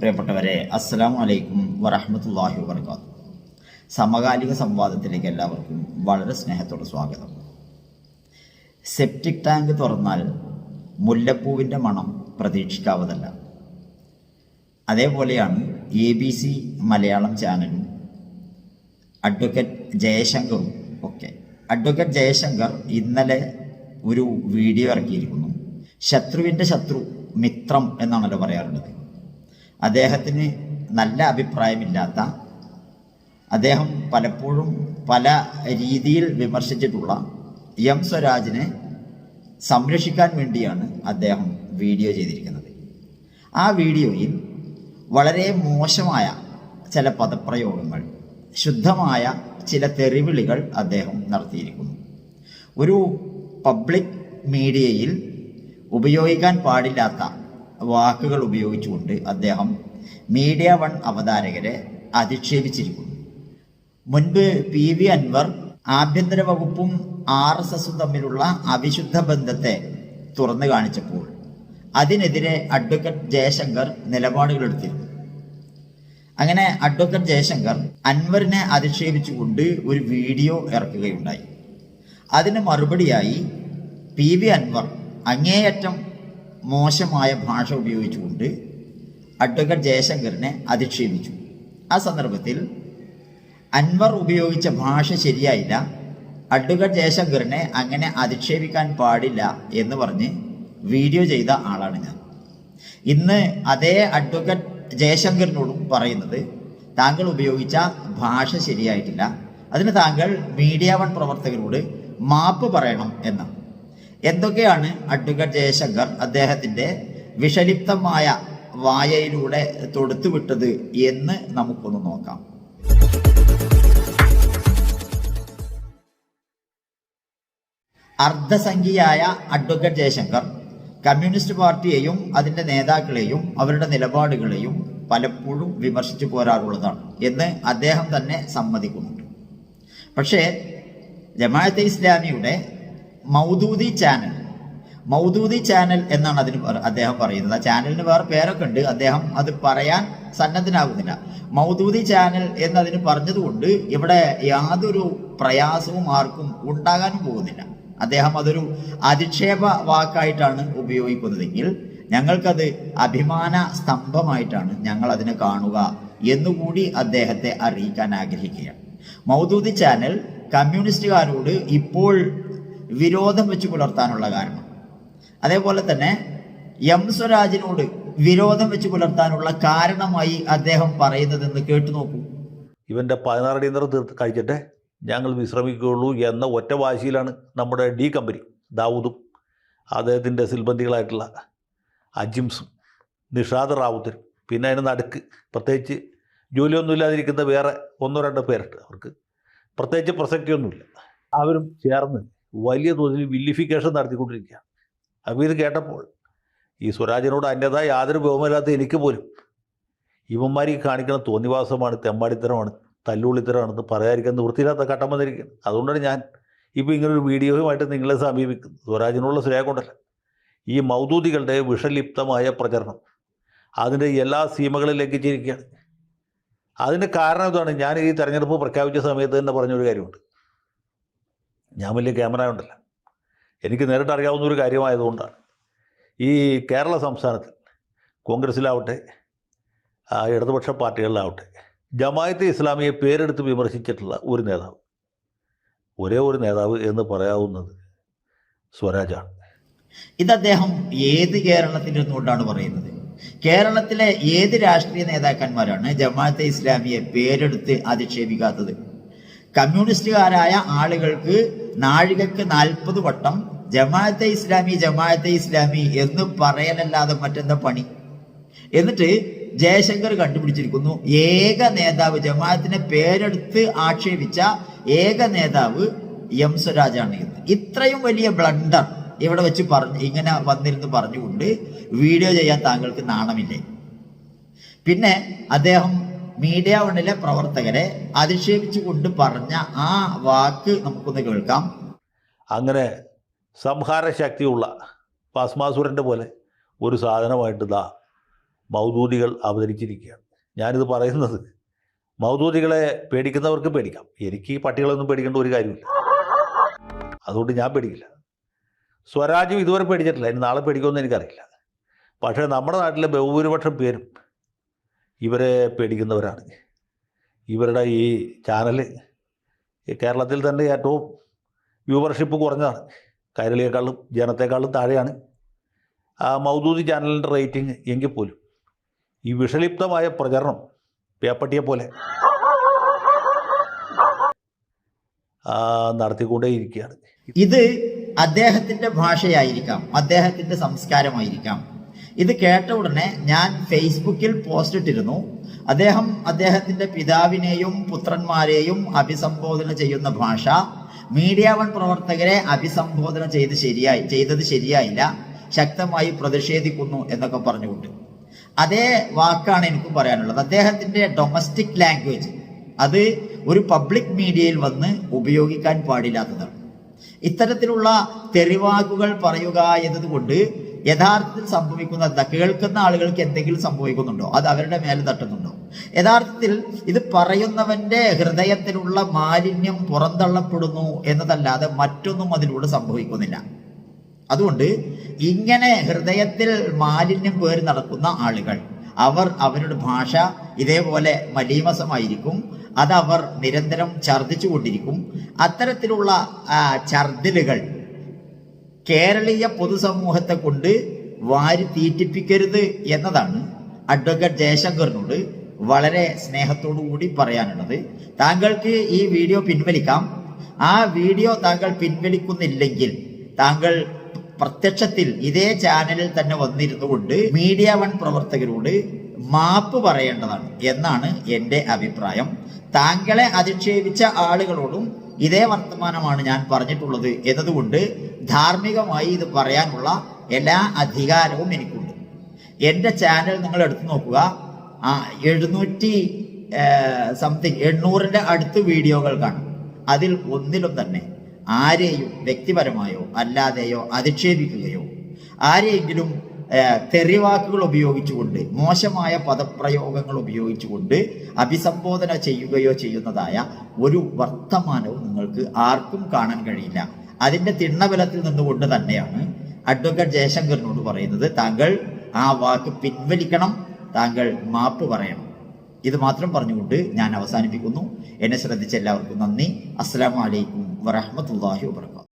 പ്രിയപ്പെട്ടവരെ അസ്സാം വലൈക്കും വറഹമത്തല്ലാഹി വർക്കാത്തു സമകാലിക സംവാദത്തിലേക്ക് എല്ലാവർക്കും വളരെ സ്നേഹത്തോടെ സ്വാഗതം. സെപ്റ്റിക് ടാങ്ക് തുറന്നാൽ മുല്ലപ്പൂവിന്റെ മണം പ്രതീക്ഷിക്കാവതല്ല അതേപോലെയാണ് എ ബി സി മലയാളം ചാനലും അഡ്വക്കേറ്റ് ജയശങ്കറും ഒക്കെ. അഡ്വക്കേറ്റ് ജയശങ്കർ ഇന്നലെ ഒരു വീഡിയോ ഇറക്കിയിരിക്കുന്നു. ശത്രുവിന്റെ ശത്രു മിത്രം എന്നാണല്ലോ പറയാറുള്ളത്. അദ്ദേഹത്തിന് നല്ല അഭിപ്രായമില്ലാത്ത അദ്ദേഹം പലപ്പോഴും പല രീതിയിൽ വിമർശിച്ചിട്ടുള്ള എം സ്വരാജിനെ സംരക്ഷിക്കാൻ വേണ്ടിയാണ് അദ്ദേഹം വീഡിയോ ചെയ്തിരിക്കുന്നത്. ആ വീഡിയോയിൽ വളരെ മോശമായ ചില പദപ്രയോഗങ്ങൾ ശുദ്ധമായ ചില തെറിവിളികൾ അദ്ദേഹം നടത്തിയിരിക്കുന്നു. ഒരു പബ്ലിക് മീഡിയയിൽ ഉപയോഗിക്കാൻ പാടില്ലാത്ത വാക്കുകൾ ഉപയോഗിച്ചുകൊണ്ട് അദ്ദേഹം മീഡിയ വൺ അവതാരകരെ അധിക്ഷേപിച്ചിരിക്കുന്നു. മുൻപ് പി വി അൻവർ ആഭ്യന്തര വകുപ്പും ആർ എസ് എസും തമ്മിലുള്ള അവിശുദ്ധ ബന്ധത്തെ തുറന്നു കാണിച്ചപ്പോൾ അതിനെതിരെ അഡ്വക്കേറ്റ് ജയശങ്കർ നിലപാടുകൾ എടുത്തിരുന്നു അങ്ങനെ അഡ്വക്കേറ്റ് ജയശങ്കർ അൻവറിനെ അധിക്ഷേപിച്ചുകൊണ്ട് ഒരു വീഡിയോ ഇറക്കുകയുണ്ടായി. അതിന് മറുപടിയായി പി വി അൻവർ അങ്ങേയറ്റം മോശമായ ഭാഷ ഉപയോഗിച്ചുകൊണ്ട് അഡ്വക്കേറ്റ് ജയശങ്കറിനെ അധിക്ഷേപിച്ചു. ആ സന്ദർഭത്തിൽ അൻവർ ഉപയോഗിച്ച ഭാഷ ശരിയായില്ല. അഡ്വക്കേറ്റ് ജയശങ്കറിനെ അങ്ങനെ അധിക്ഷേപിക്കാൻ പാടില്ല എന്ന് പറഞ്ഞ് വീഡിയോ ചെയ്ത ആളാണ് ഞാൻ. ഇന്ന് അതേ അഡ്വക്കേറ്റ് ജയശങ്കറിനോടും പറയുന്നത് താങ്കൾ ഉപയോഗിച്ച ഭാഷ ശരിയായിട്ടില്ല. അതിന് താങ്കൾ മീഡിയ വൺ പ്രവർത്തകരോട് മാപ്പ് പറയണം എന്നാണ്. എന്തൊക്കെയാണ് അഡ്വക്കേറ്റ് ജയശങ്കർ അദ്ദേഹത്തിന്റെ വിഷലിപ്തമായ വായയിലൂടെ തൊടുത്തുവിട്ടത് എന്ന് നമുക്കൊന്ന് നോക്കാം. അർദ്ധസംഖ്യയായ അഡ്വക്കേറ്റ് ജയശങ്കർ കമ്മ്യൂണിസ്റ്റ് പാർട്ടിയെയും അതിന്റെ നേതാക്കളെയും അവരുടെ നിലപാടുകളെയും പലപ്പോഴും വിമർശിച്ചു പോരാറുള്ളതാണ് എന്ന് അദ്ദേഹം തന്നെ സമ്മതിക്കുന്നുണ്ട്. പക്ഷേ ജമാഅത്തെ ഇസ്ലാമിയുടെ മൗദൂദി ചാനൽ. മൗദൂദി ചാനൽ എന്നാണ് അതിന് അദ്ദേഹം പറയുന്നത്. ആ ചാനലിന് വേറെ പേരൊക്കെ ഉണ്ട്. അദ്ദേഹം അത് പറയാൻ സന്നദ്ധനാകുന്നില്ല. മൗദൂദി ചാനൽ എന്നതിന് പറഞ്ഞതുകൊണ്ട് ഇവിടെ യാതൊരു പ്രയാസവും ആർക്കും ഉണ്ടാകാനും പോകുന്നില്ല. അദ്ദേഹം അതൊരു അധിക്ഷേപ വാക്കായിട്ടാണ് ഉപയോഗിക്കുന്നതെങ്കിൽ ഞങ്ങൾക്കത് അഭിമാന സ്തംഭമായിട്ടാണ് ഞങ്ങൾ അതിനെ കാണുക എന്നുകൂടി അദ്ദേഹത്തെ അറിയിക്കാൻ ആഗ്രഹിക്കുകയാണ്. മൗദൂദി ചാനൽ കമ്മ്യൂണിസ്റ്റുകാരോട് ഇപ്പോൾ വിരോധം വെച്ച് പുലർത്താനുള്ള കാരണം. അതേപോലെ തന്നെ എം സ്വരാജിനോട് വിരോധം വെച്ച് പുലർത്താനുള്ള കാരണമായി അദ്ദേഹം പറയുന്നത് എന്ന് കേട്ടു നോക്കൂ. ഇവന്റെ പതിനാറ് അടിയന്തരം തീർത്ത് കഴിച്ചിട്ടേ ഞങ്ങൾ വിശ്രമിക്കുകയുള്ളൂ എന്ന ഒറ്റ വാശിയിലാണ് നമ്മുടെ ഡി കമ്പനി ദാവൂദും അദ്ദേഹത്തിന്റെ സിൽബന്ധികളായിട്ടുള്ള അജിംസും നിഷാദ് റാവുത്തരും പിന്നെ അതിന് നടുക്ക് പ്രത്യേകിച്ച് ജോലിയൊന്നും ഇല്ലാതിരിക്കുന്ന വേറെ ഒന്നോ രണ്ടോ പേരുണ്ട് അവർക്ക്. പ്രത്യേകിച്ച് പ്രസക്തിയൊന്നുമില്ല. അവരും ചേർന്ന് വലിയ തോതിൽ വില്ലിഫിക്കേഷൻ നടത്തിക്കൊണ്ടിരിക്കുകയാണ്. അപ്പോൾ ഇത് കേട്ടപ്പോൾ ഈ സ്വരാജിനോട് അന്യതായ യാതൊരു ബഹുമില്ലാത്ത എനിക്ക് പോലും ഇവന്മാരി കാണിക്കുന്ന തോന്നിവാസമാണ് തെമ്മാടിത്തരമാണ് തല്ലുള്ളിത്തരമാണെന്ന് പറയാതിരിക്കാൻ നിവൃത്തിയില്ലാത്ത ഘട്ടം വന്നിരിക്കുകയാണ്. അതുകൊണ്ടാണ് ഞാൻ ഇപ്പോൾ ഇങ്ങനൊരു വീഡിയോയുമായിട്ട് നിങ്ങളെ സമീപിക്കുന്നത്. സ്വരാജിനുള്ള സ്നേഹം കൊണ്ടല്ല. ഈ മൗദൂദികളുടെ വിഷലിപ്തമായ പ്രചരണം അതിന്റെ എല്ലാ സീമകളും ലംഘിച്ചിരിക്കുകയാണ് അതിന്റെ കാരണം ഇതാണ് ഞാൻ ഈ തെരഞ്ഞെടുപ്പ് പ്രഖ്യാപിച്ച സമയത്ത് തന്നെ പറഞ്ഞൊരു കാര്യമുണ്ട്. ഞാൻ വലിയ ക്യാമറ ഉണ്ടല്ല എനിക്ക് നേരിട്ട് അറിയാവുന്ന ഒരു കാര്യമായതുകൊണ്ടാണ്. ഈ കേരള സംസ്ഥാനത്തിൽ കോൺഗ്രസ്സിലാവട്ടെ ഇടതുപക്ഷ പാർട്ടികളിലാവട്ടെ ജമായത്തെ ഇസ്ലാമിയെ പേരെടുത്ത് വിമർശിച്ചിട്ടുള്ള ഒരു നേതാവ് ഒരേ ഒരു നേതാവ് എന്ന് പറയാവുന്നത് സ്വരാജാണ്. ഇത് അദ്ദേഹം ഏത് കേരളത്തിൽ നിന്നുകൊണ്ടാണ് പറയുന്നത്? കേരളത്തിലെ ഏത് രാഷ്ട്രീയ നേതാക്കന്മാരാണ് ജമാഅത്തെ ഇസ്ലാമിയെ പേരെടുത്ത് അധിക്ഷേപിക്കാത്തത്? കമ്മ്യൂണിസ്റ്റുകാരായ ആളുകൾക്ക് നാഴികക്ക് നാൽപ്പത് വട്ടം ജമാഅത്തെ ഇസ്ലാമി ജമാഅത്തെ ഇസ്ലാമി എന്ന് പറയലല്ലാതെ മറ്റെന്താ പണി? എന്നിട്ട് ജയശങ്കർ കണ്ടുപിടിച്ചിരിക്കുന്നു ഏക നേതാവ് ജമാഅത്തിനെ പേരെടുത്ത് ആക്ഷേപിച്ച ഏക നേതാവ് എം സ്വരാജാണ് എന്ന്. ഇത്രയും വലിയ ബ്ലണ്ടർ ഇവിടെ വെച്ച് പറഞ്ഞു ഇങ്ങനെ വന്നിരുന്ന് പറഞ്ഞുകൊണ്ട് വീഡിയോ ചെയ്യാൻ താങ്കൾക്ക് നാണമില്ലേ? പിന്നെ അദ്ദേഹം മീഡിയ വണ്ണിലെ പ്രവർത്തകരെ അധിക്ഷേപിച്ചുകൊണ്ട് പറഞ്ഞ ആ വാക്ക് നമുക്കൊന്ന് കേൾക്കാം. അങ്ങനെ സംഹാര ശക്തിയുള്ള ഭസ്മാസുരന്റെ പോലെ ഒരു സാധനമായിട്ട് ദാ മൗദൂദികൾ അവതരിച്ചിരിക്കുകയാണ്. ഞാനിത് പറയുന്നത് മൗദൂദികളെ പേടിക്കുന്നവർക്ക് പേടിക്കാം. എനിക്ക് ഈ പട്ടികളൊന്നും പേടിക്കേണ്ട ഒരു കാര്യമില്ല. അതുകൊണ്ട് ഞാൻ പേടിക്കില്ല. സ്വരാജ്യം ഇതുവരെ പേടിച്ചിട്ടില്ല. ഇനി നാളെ പേടിക്കുമെന്ന് എനിക്കറിയില്ല. പക്ഷേ നമ്മുടെ നാട്ടിലെ ബഹുഭൂരിപക്ഷം പേരും ഇവരെ പേടിക്കുന്നവരാണ്. ഇവരുടെ ഈ ചാനൽ കേരളത്തിൽ തന്നെ ഏറ്റവും വ്യൂവർഷിപ്പ് കുറഞ്ഞതാണ്. കൈരളിയേക്കാളും ജനത്തെക്കാളും താഴെയാണ്. ആ മൗദൂദി ചാനലിന്റെ റേറ്റിംഗ് എങ്കിൽ പോലും ഈ വിഷലിപ്തമായ പ്രചരണം പേപ്പട്ടിയെ പോലെ നടത്തിക്കൊണ്ടേയിരിക്കുകയാണ്. ഇത് അദ്ദേഹത്തിന്റെ ഭാഷയായിരിക്കാം അദ്ദേഹത്തിന്റെ സംസ്കാരമായിരിക്കാം. ഇത് കേട്ട ഉടനെ ഞാൻ ഫേസ്ബുക്കിൽ പോസ്റ്റ് ഇട്ടിരുന്നു. അദ്ദേഹം അദ്ദേഹത്തിന്റെ പിതാവിനെയും പുത്രന്മാരെയും അഭിസംബോധന ചെയ്യുന്ന ഭാഷ മീഡിയ വൺ പ്രവർത്തകരെ അഭിസംബോധന ചെയ്ത് ശരിയായി ചെയ്തത് ശരിയായില്ല ശക്തമായി പ്രതിഷേധിക്കുന്നു എന്നൊക്കെ പറഞ്ഞുകൊണ്ട്. അതേ വാക്കാണ് എനിക്ക് പറയാനുള്ളത്. അദ്ദേഹത്തിന്റെ ഡൊമസ്റ്റിക് ലാംഗ്വേജ് അത് ഒരു പബ്ലിക് മീഡിയയിൽ വന്ന് ഉപയോഗിക്കാൻ പാടില്ലാത്തതാണ്. ഇത്തരത്തിലുള്ള തെറിവാക്കുകൾ പറയുക എന്നതുകൊണ്ട് യഥാർത്ഥത്തിൽ സംഭവിക്കുന്ന കേൾക്കുന്ന ആളുകൾക്ക് എന്തെങ്കിലും സംഭവിക്കുന്നുണ്ടോ? അത് അവരുടെ മേലെ തട്ടുന്നുണ്ടോ? യഥാർത്ഥത്തിൽ ഇത് പറയുന്നവന്റെ ഹൃദയത്തിലുള്ള മാലിന്യം പുറന്തള്ളപ്പെടുന്നു എന്നതല്ലാതെ മറ്റൊന്നും അതിലൂടെ സംഭവിക്കുന്നില്ല. അതുകൊണ്ട് ഇങ്ങനെ ഹൃദയത്തിൽ മാലിന്യം പേറി നടക്കുന്ന ആളുകൾ അവർ അവരുടെ ഭാഷ ഇതേപോലെ മലീമസമായിരിക്കും. അതവർ നിരന്തരം ഛർദ്ദിച്ചു കൊണ്ടിരിക്കും അത്തരത്തിലുള്ള ആ, ഛർദ്ദിലുകൾ കേരളീയ പൊതുസമൂഹത്തെ കൊണ്ട് വാരി തീറ്റിപ്പിക്കരുത് എന്നതാണ് അഡ്വക്കേറ്റ് ജയശങ്കറിനോട് വളരെ സ്നേഹത്തോടു കൂടി പറയാനുള്ളത്. താങ്കൾക്ക് ഈ വീഡിയോ പിൻവലിക്കാം. ആ വീഡിയോ താങ്കൾ പിൻവലിക്കുന്നില്ലെങ്കിൽ താങ്കൾ പ്രത്യക്ഷത്തിൽ ഇതേ ചാനലിൽ തന്നെ വന്നിരുന്നു കൊണ്ട് മീഡിയ വൺ പ്രവർത്തകരോട് മാപ്പ് പറയേണ്ടതാണ് എന്നാണ് എന്റെ അഭിപ്രായം. താങ്കളെ അധിക്ഷേപിച്ച ആളുകളോടും ഇതേ വർത്തമാനമാണ് ഞാൻ പറഞ്ഞിട്ടുള്ളത് എന്നതുകൊണ്ട് ധാർമ്മികമായി ഇത് പറയാനുള്ള എല്ലാ അധികാരവും എനിക്കുണ്ട്. എന്റെ ചാനൽ നിങ്ങൾ എടുത്തു നോക്കുക. ആ എഴുന്നൂറ്റി സംതിങ് എണ്ണൂറിന്റെ അടുത്ത് വീഡിയോകൾ കാണും. അതിൽ ഒന്നിലും തന്നെ ആരെയും വ്യക്തിപരമായോ അല്ലാതെയോ അധിക്ഷേപിക്കുകയോ ആരെയെങ്കിലും തെറിവാക്കുകൾ ഉപയോഗിച്ചുകൊണ്ട് മോശമായ പദപ്രയോഗങ്ങൾ ഉപയോഗിച്ചുകൊണ്ട് അഭിസംബോധന ചെയ്യുകയോ ചെയ്യുന്നതായ ഒരു വർത്തമാനവും നിങ്ങൾക്ക് ആർക്കും കാണാൻ കഴിയില്ല. അതിന്റെ തിണ്ണബലത്തിൽ നിന്നുകൊണ്ട് തന്നെയാണ് അഡ്വക്കേറ്റ് ജയശങ്കറിനോട് പറയുന്നത്. താങ്കൾ ആ വാക്ക് പിൻവലിക്കണം താങ്കൾ മാപ്പ് പറയണം. ഇത് മാത്രം പറഞ്ഞുകൊണ്ട് ഞാൻ അവസാനിപ്പിക്കുന്നു. എന്നെ ശ്രദ്ധിച്ച എല്ലാവർക്കും നന്ദി. അസ്സലാമു വലൈക്കും വറഹ്മത്തുള്ളാഹി വബർക്കാത്തു